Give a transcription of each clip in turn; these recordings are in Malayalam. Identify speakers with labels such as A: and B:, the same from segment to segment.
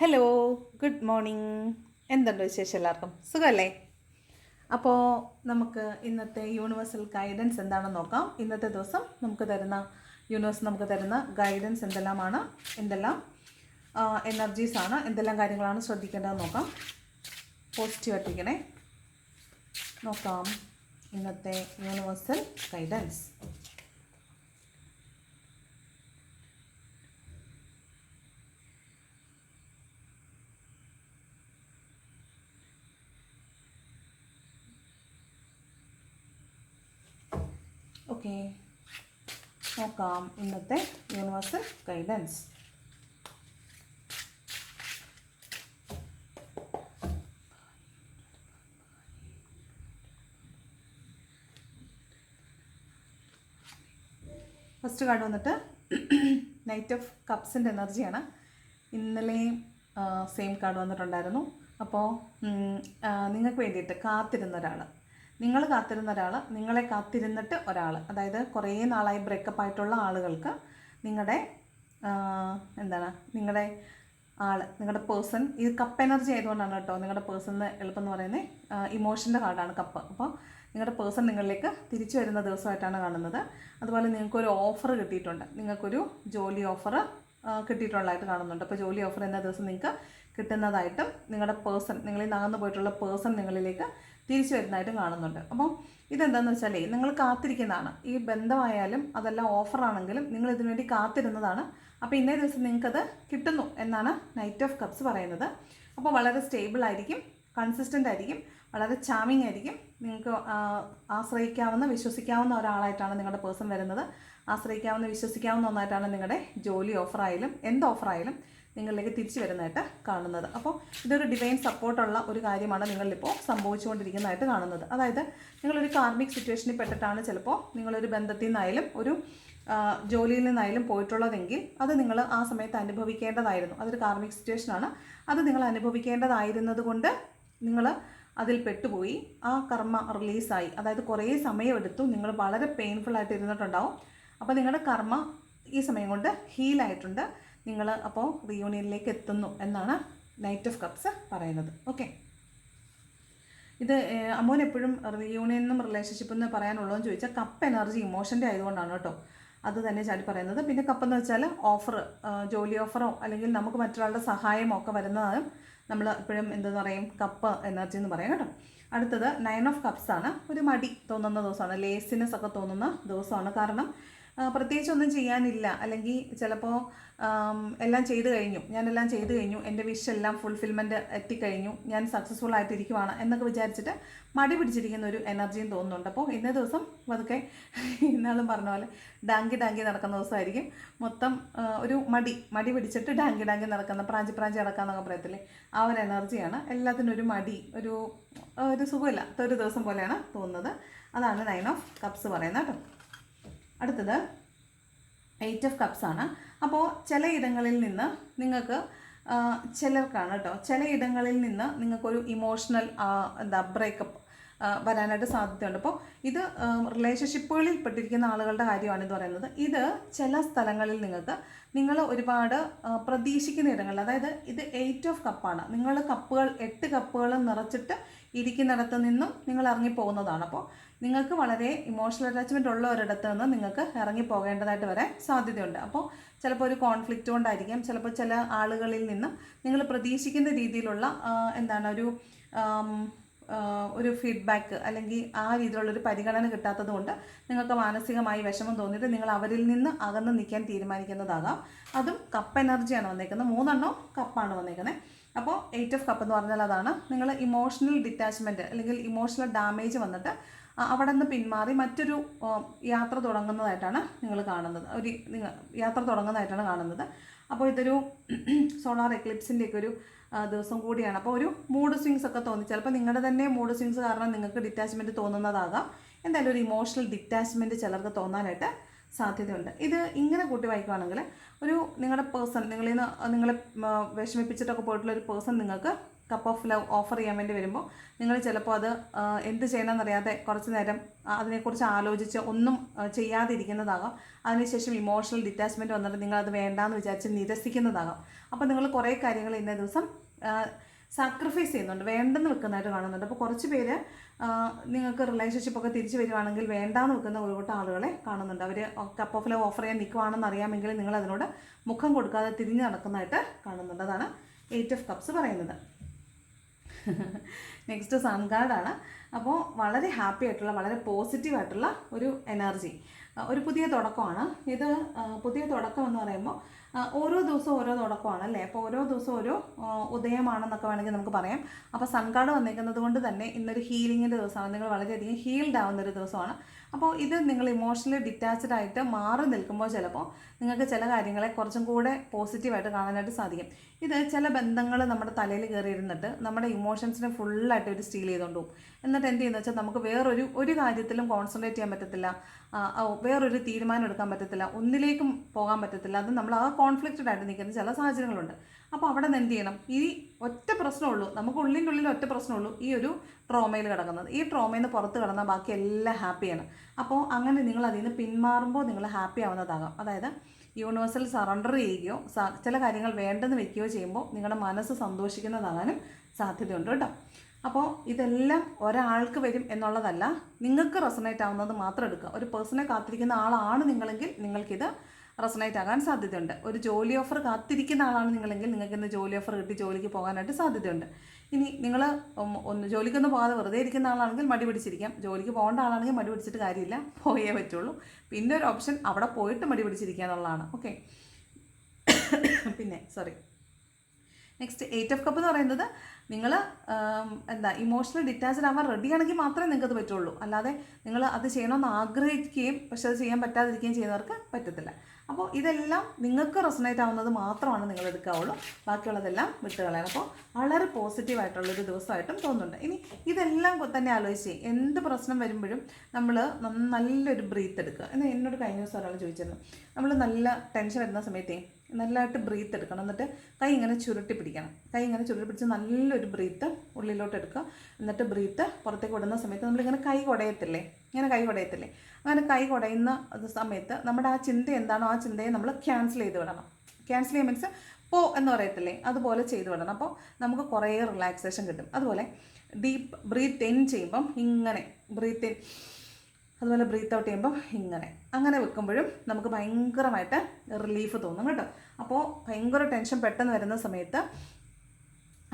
A: ഹലോ ഗുഡ് മോർണിംഗ് എന്തുണ്ട് വിശേഷം എല്ലാവർക്കും? സുഖമല്ലേ? അപ്പോൾ നമുക്ക് ഇന്നത്തെ യൂണിവേഴ്സൽ ഗൈഡൻസ് എന്താണെന്ന് നോക്കാം. ഇന്നത്തെ ദിവസം നമുക്ക് തരുന്ന യൂണിവേഴ്സ് നമുക്ക് തരുന്ന ഗൈഡൻസ് എന്തെല്ലാമാണ്? എന്തെല്ലാം എനർജീസ് ആണ്? എന്തെല്ലാം കാര്യങ്ങളാണ് ശ്രദ്ധിക്കേണ്ടതെന്ന് നോക്കാം. പോസിറ്റീവ് ആയിട്ടിരിക്കണേ. നോക്കാം. ഇന്നത്തെ യൂണിവേഴ്സൽ ഗൈഡൻസ് ഓക്കെ. നോക്കാം. ഇന്നത്തെ യൂണിവേഴ്സൽ ഗൈഡൻസ്. ഫസ്റ്റ് കാർഡ് വന്നിട്ട് നൈറ്റ് ഓഫ് കപ്സിന്റെ എനർജിയാണ് ഇന്നലെയും സെയിം കാർഡ് വന്നിട്ടുണ്ടായിരുന്നു. അപ്പോൾ നിങ്ങൾക്ക് വേണ്ടിയിട്ട് കാത്തിരുന്ന ഒരാൾ നിങ്ങൾ കാത്തിരുന്ന ഒരാൾ നിങ്ങളെ കാത്തിരുന്നിട്ട് ഒരാൾ. അതായത് കുറേ നാളായി ബ്രേക്കപ്പ് ആയിട്ടുള്ള ആളുകൾക്ക് നിങ്ങളുടെ എന്താണ് നിങ്ങളുടെ ആൾ നിങ്ങളുടെ പേഴ്സൺ ഇത് കപ്പ് എനർജി ആയതുകൊണ്ടാണ് കേട്ടോ നിങ്ങളുടെ പേഴ്സൺ എളുപ്പം എന്ന് പറയുന്നത് ഇമോഷന്റെ കാർഡാണ് കപ്പ് അപ്പോൾ നിങ്ങളുടെ പേഴ്സൺ നിങ്ങളിലേക്ക് തിരിച്ചു വരുന്ന ദിവസമായിട്ടാണ് കാണുന്നത്. അതുപോലെ നിങ്ങൾക്കൊരു ഓഫർ കിട്ടിയിട്ടുണ്ട്. നിങ്ങൾക്കൊരു ജോലി ഓഫർ കിട്ടിയിട്ടുള്ളതായിട്ട് കാണുന്നുണ്ട്. അപ്പോൾ ജോലി ഓഫർ എന്ന ദിവസം നിങ്ങൾക്ക് കിട്ടുന്നതായിട്ടും നിങ്ങളുടെ പേഴ്സൺ നിങ്ങളിൽ നകന്നു പോയിട്ടുള്ള പേഴ്സൺ നിങ്ങളിലേക്ക് തിരിച്ചു വരുന്നതായിട്ടും കാണുന്നുണ്ട്. അപ്പം ഇതെന്താണെന്ന് വെച്ചാൽ നിങ്ങൾ കാത്തിരിക്കുന്നതാണ്. ഈ ബന്ധമായാലും അതെല്ലാം ഓഫറാണെങ്കിലും നിങ്ങൾ ഇതിനു വേണ്ടി കാത്തിരുന്നതാണ്. അപ്പോൾ ഇന്നേ ദിവസം നിങ്ങൾക്കത് കിട്ടുന്നു എന്നാണ് നൈറ്റ് ഓഫ് കപ്സ് പറയുന്നത്. അപ്പോൾ വളരെ സ്റ്റേബിൾ ആയിരിക്കും കൺസിസ്റ്റന്റ് ആയിരിക്കും വളരെ ചാമിങ് ആയിരിക്കും. നിങ്ങൾക്ക് ആശ്രയിക്കാവുന്ന വിശ്വസിക്കാവുന്ന ഒരാളായിട്ടാണ് നിങ്ങളുടെ പേഴ്സൺ വരുന്നത്. ആശ്രയിക്കാവുന്ന വിശ്വസിക്കാവുന്ന ഒന്നായിട്ടാണ് നിങ്ങളുടെ ജോലി ഓഫറായാലും എന്ത് ഓഫറായാലും നിങ്ങളിലേക്ക് തിരിച്ചു വരുന്നതായിട്ട് കാണുന്നത്. അപ്പോൾ ഇതൊരു ഡിവൈൻ സപ്പോർട്ടുള്ള ഒരു കാര്യമാണ് നിങ്ങളിലിപ്പോൾ സംഭവിച്ചുകൊണ്ടിരിക്കുന്നതായിട്ട് കാണുന്നത്. അതായത് നിങ്ങളൊരു കാർമിക് സിറ്റുവേഷനിൽ പെട്ടിട്ടാണ് ചിലപ്പോൾ നിങ്ങളൊരു ബന്ധത്തിൽ നിന്നായാലും ഒരു ജോലിയിൽ നിന്നായാലും പോയിട്ടുള്ളതെങ്കിൽ അത് നിങ്ങൾ ആ സമയത്ത് അനുഭവിക്കേണ്ടതായിരുന്നു. അതൊരു കാർമിക് സിറ്റുവേഷനാണ് അത് നിങ്ങൾ അനുഭവിക്കേണ്ടതായിരുന്നത് കൊണ്ട് നിങ്ങൾ അതിൽ പെട്ടുപോയി. ആ കർമ്മ റിലീസായി അതായത് കുറേ സമയമെടുത്തു. നിങ്ങൾ വളരെ പെയിൻഫുൾ ആയിട്ട് ഇരുന്നിട്ടുണ്ടാവും. അപ്പോൾ നിങ്ങളുടെ കർമ്മ ഈ സമയം കൊണ്ട് ഹീലായിട്ടുണ്ട് നിങ്ങൾ അപ്പോൾ റിയൂണിയനിലേക്ക് എത്തുന്നു എന്നാണ് നൈറ്റ് ഓഫ് കപ്സ് പറയുന്നത്. ഓക്കെ ഇത് അമ്മോൻ എപ്പോഴും റിയൂണിയനും റിലേഷൻഷിപ്പ് എന്ന് പറയാനുള്ളതെന്ന് ചോദിച്ചാൽ കപ്പ് എനർജി ഇമോഷന്റെ ആയതുകൊണ്ടാണ് കേട്ടോ. അത് തന്നെ ചാടി പറയുന്നത്. പിന്നെ കപ്പ് എന്ന് വെച്ചാൽ ഓഫർ ജോലി ഓഫറോ അല്ലെങ്കിൽ നമുക്ക് മറ്റൊരാളുടെ സഹായമോ ഒക്കെ വരുന്നതും നമ്മൾ എപ്പോഴും എന്തെന്ന് പറയും? കപ്പ് എനർജി എന്ന് പറയാം കേട്ടോ. അടുത്തത് നയൻ ഓഫ് കപ്സ് ആണ്. ഒരു മടി തോന്നുന്ന ദിവസമാണ്. ലേസിനെസ് ഒക്കെ തോന്നുന്ന ദിവസമാണ്. കാരണം പ്രത്യേകിച്ച് ഒന്നും ചെയ്യാനില്ല. അല്ലെങ്കിൽ ചിലപ്പോൾ എല്ലാം ചെയ്തു കഴിഞ്ഞു. ഞാനെല്ലാം ചെയ്തു കഴിഞ്ഞു. എന്റെ വിഷ് എല്ലാം ഫുൾഫിൽമെന്റ് എത്തിക്കഴിഞ്ഞു. ഞാൻ സക്സസ്ഫുൾ ആയിട്ടിരിക്കുവാണ് എന്നൊക്കെ വിചാരിച്ചിട്ട് മടി പിടിച്ചിരിക്കുന്ന ഒരു എനർജിയും തോന്നുന്നുണ്ട്. അപ്പോൾ ഇന്നേ ദിവസം അതൊക്കെ ഇന്നാളും പറഞ്ഞ പോലെ ഡാങ്കി ഡാങ്കി നടക്കുന്ന ദിവസമായിരിക്കും. മൊത്തം ഒരു മടി. മടി പിടിച്ചിട്ട് ഡാങ്കി ഡാങ്കി നടക്കുന്ന പ്രാഞ്ചി പ്രാഞ്ചി നടക്കാന്നൊക്കെ പറയത്തില്ലേ? ആ ഒരു എനർജിയാണ് എല്ലാത്തിനും ഒരു മടി ഒരു ഒരു സുഖമില്ലാത്ത ഒരു ദിവസം പോലെയാണ് തോന്നുന്നത്. അതാണ് നയൻ ഓഫ് കപ്സ് പറയുന്നത് കേട്ടോ. അടുത്തത് എയ്റ്റ് ഓഫ് കപ്സ് ആണ്. അപ്പോൾ ചില ഇടങ്ങളിൽ നിന്ന് നിങ്ങൾക്ക് ചിലർക്കാണ് കേട്ടോ. ചില ഇടങ്ങളിൽ നിന്ന് നിങ്ങൾക്കൊരു ഇമോഷണൽ എന്താ ബ്രേക്കപ്പ് വരാനായിട്ട് സാധ്യതയുണ്ട്. അപ്പോൾ ഇത് റിലേഷൻഷിപ്പുകളിൽ പെട്ടിരിക്കുന്ന ആളുകളുടെ കാര്യമാണ് എന്ന് പറയുന്നത്. ഇത് ചില സ്ഥലങ്ങളിൽ നിങ്ങൾക്ക് നിങ്ങൾ ഒരുപാട് പ്രതീക്ഷിക്കുന്ന ഇടങ്ങളിൽ അതായത് ഇത് എയ്റ്റ് ഓഫ് കപ്പാണ് നിങ്ങൾ കപ്പുകൾ എട്ട് കപ്പുകൾ നിറച്ചിട്ട് ഇരിക്കുന്നിടത്ത് നിന്നും നിങ്ങൾ ഇറങ്ങിപ്പോകുന്നതാണ്. അപ്പോൾ നിങ്ങൾക്ക് വളരെ ഇമോഷണൽ അറ്റാച്ച്മെന്റ് ഉള്ള ഒരിടത്ത് നിന്ന് നിങ്ങൾക്ക് ഇറങ്ങി പോകേണ്ടതായിട്ട് വരാൻ സാധ്യതയുണ്ട്. അപ്പോൾ ചിലപ്പോൾ ഒരു കോൺഫ്ലിക്റ്റ് കൊണ്ടായിരിക്കാം. ചിലപ്പോൾ ചില ആളുകളിൽ നിന്നും നിങ്ങൾ പ്രതീക്ഷിക്കുന്ന രീതിയിലുള്ള എന്താണ് ഒരു ഒരു ഫീഡ്ബാക്ക് അല്ലെങ്കിൽ ആ രീതിയിലുള്ളൊരു പരിഗണന കിട്ടാത്തത് കൊണ്ട് നിങ്ങൾക്ക് മാനസികമായി വിഷമം തോന്നിയിട്ട് നിങ്ങൾ അവരിൽ നിന്ന് അകന്ന് നിൽക്കാൻ തീരുമാനിക്കുന്നതാകാം. അതും കപ്പ് എനർജിയാണ് വന്നേക്കുന്നത്. മൂന്നെണ്ണം കപ്പാണ് വന്നേക്കുന്നത്. അപ്പോൾ എയ്റ്റ് ഓഫ് കപ്പ് എന്ന് പറഞ്ഞാൽ അതാണ്. നിങ്ങൾ ഇമോഷണൽ ഡിറ്റാച്ച്മെന്റ് അല്ലെങ്കിൽ ഇമോഷണൽ ഡാമേജ് വന്നിട്ട് അവിടെ നിന്ന് പിന്മാറി മറ്റൊരു യാത്ര തുടങ്ങുന്നതായിട്ടാണ് നിങ്ങൾ കാണുന്നത്. ഒരു നിങ്ങൾ യാത്ര തുടങ്ങുന്നതായിട്ടാണ് കാണുന്നത്. അപ്പോൾ ഇതൊരു സോളാർ എക്ലിപ്സിന്റെയൊക്കെ ഒരു ദിവസം കൂടിയാണ്. അപ്പോൾ ഒരു മൂഡ് സ്വിങ്സ് ഒക്കെ തോന്നി. ചിലപ്പോൾ നിങ്ങളുടെ തന്നെ മൂഡ് സ്വിങ്സ് കാരണം നിങ്ങൾക്ക് ഡിറ്റാച്ച്മെന്റ് തോന്നുന്നതാകാം. എന്തായാലും ഒരു ഇമോഷണൽ ഡിറ്റാച്ച്മെന്റ് ചിലർക്ക് തോന്നാനായിട്ട് സാധ്യതയുണ്ട്. ഇത് ഇങ്ങനെ കൂട്ടി വായിക്കുകയാണെങ്കിൽ ഒരു നിങ്ങളുടെ പേഴ്സൺ നിങ്ങളിൽ നിന്ന് നിങ്ങളെ വിഷമിപ്പിച്ചിട്ടൊക്കെ പോയിട്ടുള്ള ഒരു പേഴ്സൺ നിങ്ങൾക്ക് കപ്പ് ഓഫ് ലവ് ഓഫർ ചെയ്യാൻ വേണ്ടി വരുമ്പോൾ നിങ്ങൾ ചിലപ്പോൾ അത് എന്ത് ചെയ്യണമെന്നറിയാതെ കുറച്ച് നേരം അതിനെക്കുറിച്ച് ആലോചിച്ച് ഒന്നും ചെയ്യാതിരിക്കുന്നതാകാം. അതിനുശേഷം ഇമോഷണൽ ഡിറ്റാച്ച്മെന്റ് വന്നിട്ട് നിങ്ങൾ അത് വേണ്ടാന്ന് വിചാരിച്ച് നിരസിക്കുന്നതാകാം. അപ്പോൾ നിങ്ങൾ കുറേ കാര്യങ്ങൾ ഇന്നേ ദിവസം സാക്രിഫൈസ് ചെയ്യുന്നുണ്ട്. വേണ്ടെന്ന് വെക്കുന്നതായിട്ട് കാണുന്നുണ്ട്. അപ്പോൾ കുറച്ച് പേര് നിങ്ങൾക്ക് റിലേഷൻഷിപ്പ് ഒക്കെ തിരിച്ചു വരുവാണെങ്കിൽ വേണ്ടാന്ന് വെക്കുന്ന ഒരുപാട് ആളുകളെ കാണുന്നുണ്ട്. അവർ കപ്പ് ഓഫ് ലവ് ഓഫർ ചെയ്യാൻ നിൽക്കുവാണെന്ന് അറിയാമെങ്കിൽ നിങ്ങൾ അതിനോട് മുഖം കൊടുക്കാതെ തിരിഞ്ഞു നടക്കുന്നതായിട്ട് കാണുന്നുണ്ട്. അതാണ് എയ്റ്റ് ഓഫ് കപ്സ് പറയുന്നത്. നെക്സ്റ്റ് സൺ അപ്പോൾ വളരെ ഹാപ്പി ആയിട്ടുള്ള വളരെ പോസിറ്റീവ് ആയിട്ടുള്ള ഒരു എനർജി ഒരു പുതിയ തുടക്കമാണ്. ഇത് പുതിയ തുടക്കം എന്ന് പറയുമ്പോൾ ഓരോ ദിവസവും ഓരോ തുടക്കമാണ് അല്ലേ അപ്പോൾ ഓരോ ദിവസവും ഓരോ ഉദയമാണെന്നൊക്കെ വേണമെങ്കിൽ നമുക്ക് പറയാം. അപ്പോൾ സൺകാർഡ് വന്നേക്കുന്നത് കൊണ്ട് തന്നെ ഇന്നൊരു ഹീലിങ്ങിന്റെ ദിവസമാണ്. നിങ്ങൾ വളരെയധികം ഹീൽഡ് ആവുന്ന ഒരു ദിവസമാണ്. അപ്പോൾ ഇത് നിങ്ങൾ ഇമോഷണലി ഡിറ്റാച്ച്ഡ് ആയിട്ട് മാറി നിൽക്കുമ്പോൾ ചിലപ്പോൾ നിങ്ങൾക്ക് ചില കാര്യങ്ങളെ കുറച്ചും കൂടെ പോസിറ്റീവായിട്ട് കാണാനായിട്ട് സാധിക്കും. ഇത് ചില ബന്ധങ്ങൾ നമ്മുടെ തലയിൽ കയറിയിരുന്നിട്ട് നമ്മുടെ ഇമോഷൻസിനെ ഫുള്ളായിട്ട് ഒരു സ്റ്റീൽ ചെയ്തുകൊണ്ട് പോകും എന്നിട്ട് എന്ത് ചെയ്യുന്നത് വെച്ചാൽ നമുക്ക് വേറൊരു ഒരു കാര്യത്തിലും കോൺസെൻട്രേറ്റ് ചെയ്യാൻ പറ്റത്തില്ല. വേറൊരു തീരുമാനം എടുക്കാൻ പറ്റത്തില്ല. ഒന്നിലേക്കും പോകാൻ പറ്റത്തില്ല. അത് നമ്മൾ ആ കോൺഫ്ലിക്റ്റഡ് ആയിട്ട് നിൽക്കുന്ന ചില സാഹചര്യങ്ങളുണ്ട്. അപ്പോൾ അവിടെ നിന്ന് എന്ത് ചെയ്യണം? ഈ ഒറ്റ പ്രശ്നമുള്ളൂ. നമുക്ക് ഉള്ളിന്റെ ഉള്ളിൽ ഒറ്റ പ്രശ്നമുള്ളൂ. ഈ ഒരു ട്രോമയിൽ കിടക്കുന്നത്. ഈ ട്രോമയിൽ നിന്ന് പുറത്ത് കിടന്നാൽ ബാക്കി എല്ലാം ഹാപ്പിയാണ് അപ്പോൾ അങ്ങനെ നിങ്ങൾ അതിൽ നിന്ന് പിന്മാറുമ്പോൾ നിങ്ങൾ ഹാപ്പി ആവുന്നതാകാം. അതായത് യൂണിവേഴ്സൽ സറണ്ടർ ചെയ്യുകയോ ചില കാര്യങ്ങൾ വേണ്ടെന്ന് വെക്കുകയോ ചെയ്യുമ്പോൾ നിങ്ങളുടെ മനസ്സ് സന്തോഷിക്കുന്നതാകാനും സാധ്യതയുണ്ട് കേട്ടോ. അപ്പോൾ ഇതെല്ലാം ഒരാൾക്ക് വരും എന്നുള്ളതല്ല നിങ്ങൾക്ക് റെസണേറ്റ് ആവുന്നത് മാത്രം എടുക്കുക. ഒരു പേഴ്സണെ കാത്തിരിക്കുന്ന ആളാണ് നിങ്ങളെങ്കിൽ നിങ്ങൾക്കിത് റെസണേറ്റ് ആകാൻ സാധ്യതയുണ്ട്. ഒരു ജോലി ഓഫർ കാത്തിരിക്കുന്ന ആളാണ് നിങ്ങളെങ്കിൽ നിങ്ങൾക്ക് ഇന്ന് ജോലി ഓഫർ കിട്ടി ജോലിക്ക് പോകാനായിട്ട് സാധ്യതയുണ്ട്. ഇനി നിങ്ങൾ ഒന്ന് ജോലിക്കൊന്നും പോകാതെ വെറുതെ ഇരിക്കുന്ന ആളാണെങ്കിൽ മടി പിടിച്ചിരിക്കാം. ജോലിക്ക് പോകേണ്ട ആളാണെങ്കിൽ മടി പിടിച്ചിട്ട് കാര്യമില്ല പോയേ പറ്റുള്ളൂ. പിന്നെ ഒരു ഓപ്ഷൻ അവിടെ പോയിട്ട് മടി പിടിച്ചിരിക്കുക എന്നുള്ളതാണ്. ഓക്കെ. പിന്നെ sorry next eight of cup എന്ന് പറയുന്നത് നിങ്ങൾ എന്താ ഇമോഷണൽ ഡിറ്റാച്ച്ഡ് ആവാൻ റെഡി ആണെങ്കിൽ മാത്രമേ നിങ്ങൾക്ക് അത് പറ്റുള്ളൂ. അല്ലാതെ നിങ്ങൾ അത് ചെയ്യണമെന്ന് ആഗ്രഹിക്കുകയും പക്ഷെ അത് ചെയ്യാൻ പറ്റാതിരിക്കുകയും ചെയ്യുന്നവർക്ക് പറ്റത്തില്ല. അപ്പോൾ ഇതെല്ലാം നിങ്ങൾക്ക് റെസണേറ്റ് ആവുന്നത് മാത്രമാണ് നിങ്ങൾ എടുക്കാവുള്ളൂ. ബാക്കിയുള്ളതെല്ലാം വിട്ടുകളയാണ് അപ്പോൾ വളരെ പോസിറ്റീവ് ആയിട്ടുള്ളൊരു ദിവസമായിട്ടും തോന്നുന്നുണ്ട്. ഇനി ഇതെല്ലാം തന്നെ ആലോചിച്ച് എന്ത് പ്രശ്നം വരുമ്പോഴും നമ്മൾ നല്ലൊരു ബ്രീത്ത് എടുക്കുക. എന്ന് എന്നോട് കഴിഞ്ഞ ദിവസം ഒരാൾ ചോദിച്ചിരുന്നു. നമ്മൾ നല്ല ടെൻഷൻ വരുന്ന സമയത്തേ നല്ലതായിട്ട് ബ്രീത്ത് എടുക്കണം. എന്നിട്ട് കൈ ഇങ്ങനെ ചുരുട്ടി പിടിക്കണം. കൈ ഇങ്ങനെ ചുരുട്ടി പിടിച്ച് നല്ലൊരു ബ്രീത്ത് ഉള്ളിലോട്ട് എടുക്കുക. എന്നിട്ട് ബ്രീത്ത് പുറത്തേക്ക് വിടുന്ന സമയത്ത് നമ്മളിങ്ങനെ കൈ കുടയത്തില്ലേ? ഇങ്ങനെ കൈ കുടയത്തില്ലേ? അങ്ങനെ കൈ കുടയുന്ന സമയത്ത് നമ്മുടെ ആ ചിന്ത എന്താണോ ആ ചിന്തയെ നമ്മൾ ക്യാൻസൽ ചെയ്ത് വിടണം. ക്യാൻസൽ ചെയ്യാൻ മീൻസ് പോ എന്ന് പറയത്തില്ലേ? അതുപോലെ ചെയ്ത് വിടണം. അപ്പോൾ നമുക്ക് കുറേ റിലാക്സേഷൻ കിട്ടും. അതുപോലെ ഡീപ്പ് ബ്രീത്ത് ഇൻ ചെയ്യുമ്പം ഇങ്ങനെ ബ്രീത്ത് ഇൻ അതുപോലെ ബ്രീത്ത് ഔട്ട് ചെയ്യുമ്പോൾ ഇങ്ങനെ. അങ്ങനെ വെക്കുമ്പോഴും നമുക്ക് ഭയങ്കരമായിട്ട് റിലീഫ് തോന്നും കേട്ടോ. അപ്പോൾ ഭയങ്കര ടെൻഷൻ പെട്ടെന്ന് വരുന്ന സമയത്ത്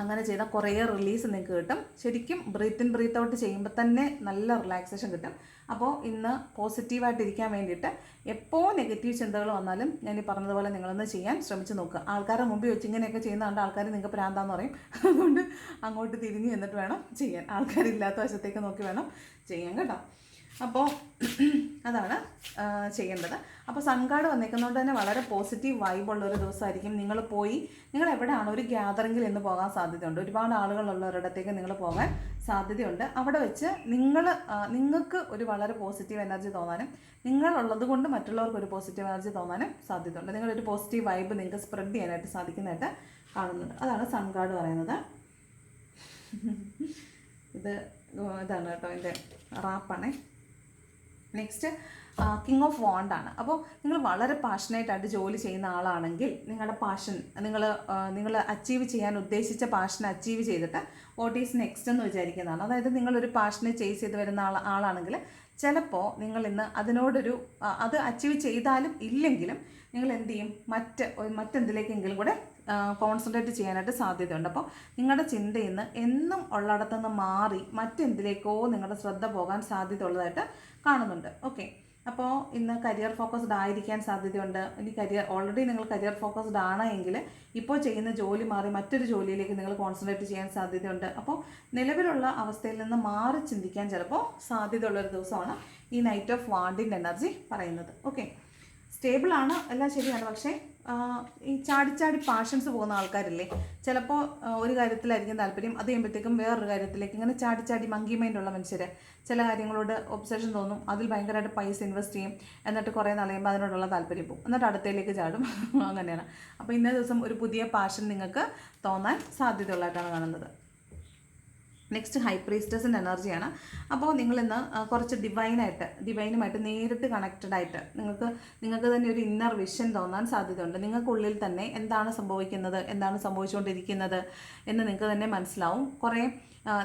A: അങ്ങനെ ചെയ്താൽ കുറേ റിലീസ് നിങ്ങൾക്ക് കിട്ടും. ശരിക്കും ബ്രീത്ത് ഇൻ ബ്രീത്ത് ഔട്ട് ചെയ്യുമ്പോൾ തന്നെ നല്ല റിലാക്സേഷൻ കിട്ടും. അപ്പോൾ ഇന്ന് പോസിറ്റീവായിട്ടിരിക്കാൻ വേണ്ടിയിട്ട് എപ്പോൾ നെഗറ്റീവ് ചിന്തകൾ വന്നാലും ഞാൻ ഈ പറഞ്ഞതുപോലെ നിങ്ങളൊന്ന് ചെയ്യാൻ ശ്രമിച്ച് നോക്കുക ആൾക്കാരുടെ മുമ്പിൽ വെച്ച് ഇങ്ങനെയൊക്കെ ചെയ്യുന്ന കണ്ട ആൾക്കാർ നിങ്ങൾക്ക് പ്രാന്താന്ന് പറയും. അതുകൊണ്ട് അങ്ങോട്ട് തിരിഞ്ഞ് എന്നിട്ട് വേണം ചെയ്യാൻ. ആൾക്കാരില്ലാത്ത വശത്തേക്ക് നോക്കി വേണം ചെയ്യാൻ കേട്ടോ. അപ്പോൾ അതാണ് ചെയ്യേണ്ടത്. അപ്പോൾ സൺഗാർഡ് വന്നേക്കുന്നതുകൊണ്ട് തന്നെ വളരെ പോസിറ്റീവ് വൈബുള്ള ഒരു ദിവസമായിരിക്കും നിങ്ങൾ പോയി. നിങ്ങൾ എവിടെയാണ്? ഒരു ഗ്യാതറിങ്ങിൽ ഇന്ന് പോകാൻ സാധ്യതയുണ്ട്. ഒരുപാട് ആളുകളുള്ളവരിടത്തേക്ക് നിങ്ങൾ പോകാൻ സാധ്യതയുണ്ട്. അവിടെ വെച്ച് നിങ്ങൾ നിങ്ങൾക്ക് ഒരു വളരെ പോസിറ്റീവ് എനർജി തോന്നാനും നിങ്ങളുള്ളത് കൊണ്ട് മറ്റുള്ളവർക്ക് ഒരു പോസിറ്റീവ് എനർജി തോന്നാനും സാധ്യതയുണ്ട്. നിങ്ങളൊരു പോസിറ്റീവ് വൈബ് നിങ്ങൾക്ക് സ്പ്രെഡ് ചെയ്യാനായിട്ട് സാധിക്കുന്നതായിട്ട് കാണുന്നുണ്ട്. അതാണ് സൺഗാർഡ് പറയുന്നത്. ഇത് ഇതാണ് കേട്ടോ എന്റെ റാപ്പാണേ നെക്സ്റ്റ് കിങ് ഓഫ് വാണ്ട് ആണ്. അപ്പോൾ നിങ്ങൾ വളരെ പാഷനേറ്റായിട്ട് ജോലി ചെയ്യുന്ന ആളാണെങ്കിൽ നിങ്ങളുടെ പാഷൻ നിങ്ങൾ നിങ്ങൾ അച്ചീവ് ചെയ്യാൻ ഉദ്ദേശിച്ച പാഷൻ അച്ചീവ് ചെയ്തിട്ട് വാട്ട് ഈസ് നെക്സ്റ്റ് എന്ന് വിചാരിക്കുന്നതാണ്. അതായത് നിങ്ങളൊരു പാഷനെ ചേസ് ചെയ്ത് വരുന്ന ആൾ ആളാണെങ്കിൽ ചിലപ്പോൾ നിങ്ങൾ ഇന്ന് അതിനോടൊരു അത് അച്ചീവ് ചെയ്താലും ഇല്ലെങ്കിലും നിങ്ങൾ എന്ത് ചെയ്യും? മറ്റ് മറ്റെന്തിലേക്കെങ്കിലും കൂടെ കോൺസെൻട്രേറ്റ് ചെയ്യാനായിട്ട് സാധ്യതയുണ്ട്. അപ്പോൾ നിങ്ങളുടെ ചിന്തയിൽ നിന്ന് എന്നും ഉള്ളിടത്തു നിന്ന് മാറി മറ്റെന്തിലേക്കോ നിങ്ങളുടെ ശ്രദ്ധ പോകാൻ സാധ്യത ഉള്ളതായിട്ട് കാണുന്നുണ്ട്. ഓക്കെ അപ്പോൾ ഇന്ന് കരിയർ ഫോക്കസ്ഡ് ആയിരിക്കാൻ സാധ്യതയുണ്ട്. ഇനി കരിയർ ഓൾറെഡി നിങ്ങൾ കരിയർ ഫോക്കസ്ഡ് ആണ് എങ്കിൽ ഇപ്പോൾ ചെയ്യുന്ന ജോലി മാറി മറ്റൊരു ജോലിയിലേക്ക് നിങ്ങൾ കോൺസെൻട്രേറ്റ് ചെയ്യാൻ സാധ്യതയുണ്ട്. അപ്പോൾ നിലവിലുള്ള അവസ്ഥയിൽ നിന്ന് മാറി ചിന്തിക്കാൻ ചിലപ്പോൾ സാധ്യതയുള്ളൊരു ദിവസമാണ് ഈ നൈറ്റ് ഓഫ് വാണ്ടിന്റെ എനർജി പറയുന്നത്. ഓക്കെ സ്റ്റേബിൾ ആണ് എല്ലാം ശരിയാണ്. പക്ഷേ ഈ ചാടി ചാടി പാഷൻസ് പോകുന്ന ആൾക്കാരില്ലേ ചിലപ്പോൾ ഒരു കാര്യത്തിലായിരിക്കും താല്പര്യം അത് കഴിയുമ്പോഴത്തേക്കും വേറൊരു കാര്യത്തിലേക്ക് ഇങ്ങനെ ചാടി ചാടി മങ്കി മൈൻഡ് ഉള്ള മനുഷ്യർ ചില കാര്യങ്ങളോട് ഒബ്സഷൻ തോന്നും അതിൽ ഭയങ്കരമായിട്ട് പൈസ ഇൻവെസ്റ്റ് ചെയ്യും എന്നിട്ട് കുറേ നാൾ കഴിയുമ്പോൾ അതിനോടുള്ള താല്പര്യം പോകും. എന്നിട്ട് അടുത്തയിലേക്ക് ചാടും. അങ്ങനെയാണ്. അപ്പോൾ ഇന്നേ ദിവസം ഒരു പുതിയ പാഷൻ നിങ്ങൾക്ക് തോന്നാൻ സാധ്യതയുള്ളതായിട്ടാണ് കാണുന്നത്. നെക്സ്റ്റ് ഹൈ പ്രീസ്റ്റസിന്റെ എനർജിയാണ് അപ്പോൾ നിങ്ങളിന്ന് കുറച്ച് ഡിവൈനായിട്ട് ഡിവൈനുമായിട്ട് നേരിട്ട് കണക്റ്റഡ് ആയിട്ട് നിങ്ങൾക്ക് നിങ്ങൾക്ക് തന്നെ ഒരു ഇന്നർ വിഷൻ തോന്നാൻ സാധ്യതയുണ്ട്. നിങ്ങൾക്കുള്ളിൽ തന്നെ എന്താണ് സംഭവിക്കുന്നത് എന്താണ് സംഭവിച്ചുകൊണ്ടിരിക്കുന്നത് എന്ന് നിങ്ങൾക്ക് തന്നെ മനസ്സിലാവും. കുറേ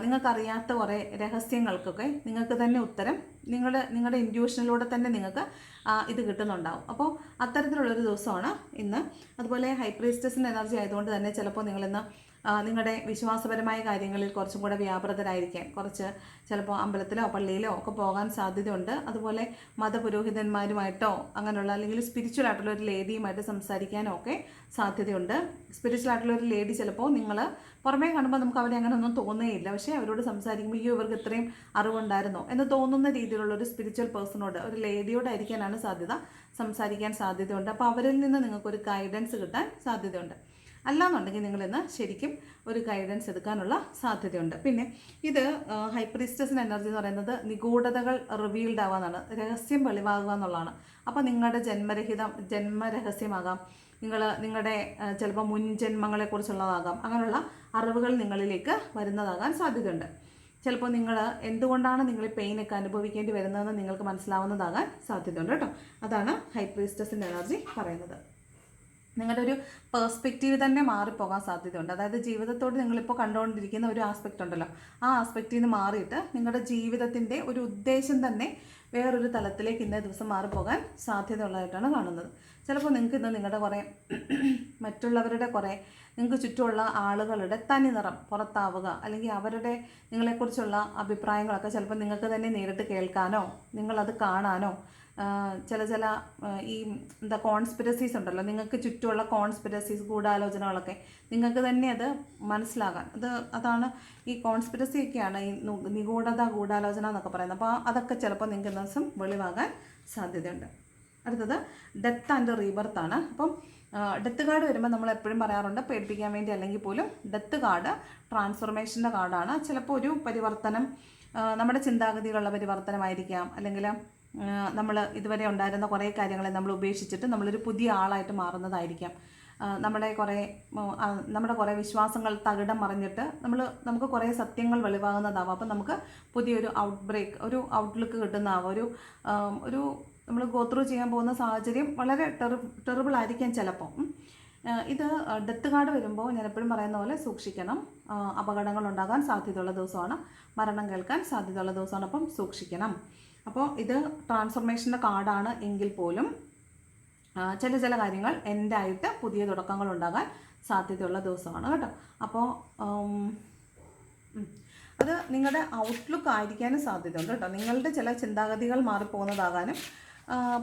A: നിങ്ങൾക്കറിയാത്ത കുറേ രഹസ്യങ്ങൾക്കൊക്കെ നിങ്ങൾക്ക് തന്നെ ഉത്തരം നിങ്ങളുടെ നിങ്ങളുടെ ഇൻഡ്യൂഷനിലൂടെ തന്നെ നിങ്ങൾക്ക് ഇത് കിട്ടുന്നുണ്ടാവും. അപ്പോൾ അത്തരത്തിലുള്ളൊരു ദിവസമാണ് ഇന്ന്. അതുപോലെ ഹൈപ്രീസ്റ്റസിന്റെ എനർജി ആയതുകൊണ്ട് തന്നെ ചിലപ്പോൾ നിങ്ങളിന്ന് നിങ്ങളുടെ വിശ്വാസപരമായ കാര്യങ്ങളിൽ കുറച്ചും കൂടെ വ്യാപൃതരായിരിക്കാം കുറച്ച് ചിലപ്പോൾ അമ്പലത്തിലോ പള്ളിയിലോ ഒക്കെ പോകാൻ സാധ്യതയുണ്ട്. അതുപോലെ മതപുരോഹിതന്മാരുമായിട്ടോ അങ്ങനെയുള്ള അല്ലെങ്കിൽ സ്പിരിച്വൽ ആയിട്ടുള്ള ഒരു ലേഡിയുമായിട്ട് സംസാരിക്കാനോ ഒക്കെ സാധ്യതയുണ്ട്. സ്പിരിച്വൽ ആയിട്ടുള്ള ഒരു ലേഡി ചിലപ്പോൾ നിങ്ങൾ പുറമേ കാണുമ്പോൾ നമുക്ക് അവരെ അങ്ങനെ ഒന്നും തോന്നുകയില്ല. പക്ഷേ അവരോട് സംസാരിക്കുമ്പോൾ അയ്യോ ഇവർക്ക് ഇത്രയും അറിവുണ്ടായിരുന്നോ എന്ന് തോന്നുന്ന രീതിയിലുള്ള ഒരു സ്പിരിച്വൽ പേഴ്സണോട് ഒരു ലേഡിയോടായിരിക്കാനാണ് സാധ്യത. സംസാരിക്കാൻ സാധ്യതയുണ്ട്. അപ്പോൾ അവരിൽ നിന്ന് നിങ്ങൾക്കൊരു ഗൈഡൻസ് കിട്ടാൻ സാധ്യതയുണ്ട്. അല്ലാന്നുണ്ടെങ്കിൽ നിങ്ങളിന്ന് ശരിക്കും ഒരു ഗൈഡൻസ് എടുക്കാനുള്ള സാധ്യതയുണ്ട്. പിന്നെ ഇത് ഹൈപ്രിസ്റ്റസിന്റെ എനർജി എന്ന് പറയുന്നത് നിഗൂഢതകൾ റിവീൽഡ് ആവാന്നാണ് രഹസ്യം വെളിവാകുക എന്നുള്ളതാണ്. അപ്പോൾ നിങ്ങളുടെ ജന്മരഹിതം ജന്മരഹസ്യമാകാം. നിങ്ങൾ നിങ്ങളുടെ ചിലപ്പോൾ മുൻജന്മങ്ങളെക്കുറിച്ചുള്ളതാകാം. അങ്ങനെയുള്ള അറിവുകൾ നിങ്ങളിലേക്ക് വരുന്നതാകാൻ സാധ്യതയുണ്ട്. ചിലപ്പോൾ നിങ്ങൾ എന്തുകൊണ്ടാണ് നിങ്ങൾ പെയിനൊക്കെ അനുഭവിക്കേണ്ടി വരുന്നതെന്ന് നിങ്ങൾക്ക് മനസ്സിലാവുന്നതാകാൻ സാധ്യതയുണ്ട് കേട്ടോ. അതാണ് ഹൈപ്രീസ്റ്റസിന്റെ എനർജി പറയുന്നത്. നിങ്ങളുടെ ഒരു പേഴ്സ്പെക്റ്റീവ് തന്നെ മാറിപ്പോകാൻ സാധ്യതയുണ്ട്. അതായത് ജീവിതത്തോട് നിങ്ങളിപ്പോൾ കണ്ടുകൊണ്ടിരിക്കുന്ന ഒരു ആസ്പെക്റ്റ് ഉണ്ടല്ലോ. ആ ആസ്പെക്റ്റിൽ നിന്ന് മാറിയിട്ട് നിങ്ങളുടെ ജീവിതത്തിന്റെ ഒരു ഉദ്ദേശം തന്നെ വേറൊരു തലത്തിലേക്ക് ഇന്നേ ദിവസം മാറിപ്പോകാൻ സാധ്യതയുള്ളതായിട്ടാണ് കാണുന്നത്. ചിലപ്പോൾ നിങ്ങൾക്ക് ഇന്ന് നിങ്ങളുടെ കുറേ മറ്റുള്ളവരുടെ കുറേ നിങ്ങൾക്ക് ചുറ്റുമുള്ള ആളുകളുടെ തനി നിറം പുറത്താവുക അല്ലെങ്കിൽ അവരുടെ നിങ്ങളെക്കുറിച്ചുള്ള അഭിപ്രായങ്ങളൊക്കെ ചിലപ്പോൾ നിങ്ങൾക്ക് തന്നെ നേരിട്ട് കേൾക്കാനോ നിങ്ങളത് കാണാനോ ചില ചില ഈ എന്താ കോൺസ്പിരസീസ് ഉണ്ടല്ലോ നിങ്ങൾക്ക് ചുറ്റുമുള്ള കോൺസ്പിരസീസ് ഗൂഢാലോചനകളൊക്കെ നിങ്ങൾക്ക് തന്നെ അത് മനസ്സിലാകാൻ. അത് അതാണ് ഈ കോൺസ്പിരസി ഒക്കെയാണ് ഈ നിഗൂഢത ഗൂഢാലോചന എന്നൊക്കെ പറയുന്നത്. അപ്പോൾ അതൊക്കെ ചിലപ്പോൾ നിങ്ങൾക്ക് ഇന്ന ദിവസം വെളിവാകാൻ സാധ്യതയുണ്ട്. അടുത്തത് ഡെത്ത് ആൻഡ് റീബർത്ത് ആണ്. അപ്പം ഡെത്ത് കാർഡ് വരുമ്പോൾ നമ്മൾ എപ്പോഴും പറയാറുണ്ട് പേടിപ്പിക്കാൻ വേണ്ടി അല്ലെങ്കിൽ പോലും ഡെത്ത് കാർഡ് ട്രാൻസ്ഫോർമേഷന്റെ കാർഡാണ് ചിലപ്പോൾ ഒരു പരിവർത്തനം നമ്മുടെ ചിന്താഗതികളുള്ള പരിവർത്തനമായിരിക്കാം. അല്ലെങ്കിൽ നമ്മൾ ഇതുവരെ ഉണ്ടായിരുന്ന കുറേ കാര്യങ്ങളെ നമ്മൾ ഉപേക്ഷിച്ചിട്ട് നമ്മളൊരു പുതിയ ആളായിട്ട് മാറുന്നതായിരിക്കാം. നമ്മുടെ കുറേ നമ്മുടെ കുറേ വിശ്വാസങ്ങൾ തകിടം മറിഞ്ഞിട്ട് നമ്മൾ നമുക്ക് കുറേ സത്യങ്ങൾ വെളിവാകുന്നതാവാം. അപ്പം നമുക്ക് പുതിയൊരു ഔട്ട് ബ്രേക്ക് ഒരു ഔട്ട്ലുക്ക് കിട്ടുന്നതാവാം. ഒരു ഒരു നമ്മൾ ഗോത്രൂ ചെയ്യാൻ പോകുന്ന സാഹചര്യം വളരെ ടെറി ടെറിബിൾ ആയിരിക്കാം ചിലപ്പോൾ ഇത് ഡെത്ത് കാർഡ് വരുമ്പോൾ ഞാൻ എപ്പോഴും പറയുന്ന പോലെ സൂക്ഷിക്കണം. അപകടങ്ങൾ ഉണ്ടാകാൻ സാധ്യതയുള്ള ദിവസമാണ്. മരണം കേൾക്കാൻ സാധ്യതയുള്ള ദിവസമാണ്. അപ്പം സൂക്ഷിക്കണം. അപ്പോൾ ഇത് ട്രാൻസ്ഫോർമേഷന്റെ കാർഡാണ് എങ്കിൽ പോലും ചില ചില കാര്യങ്ങൾ എന്റായിട്ട് പുതിയ തുടക്കങ്ങൾ ഉണ്ടാകാൻ സാധ്യതയുള്ള ദിവസമാണ് കേട്ടോ. അപ്പോൾ. അത് നിങ്ങളുടെ ഔട്ട്ലുക്ക് ആയിരിക്കാനും സാധ്യതയുണ്ട് കേട്ടോ. നിങ്ങളുടെ ചില ചിന്താഗതികൾ മാറിപ്പോകുന്നതാകാനും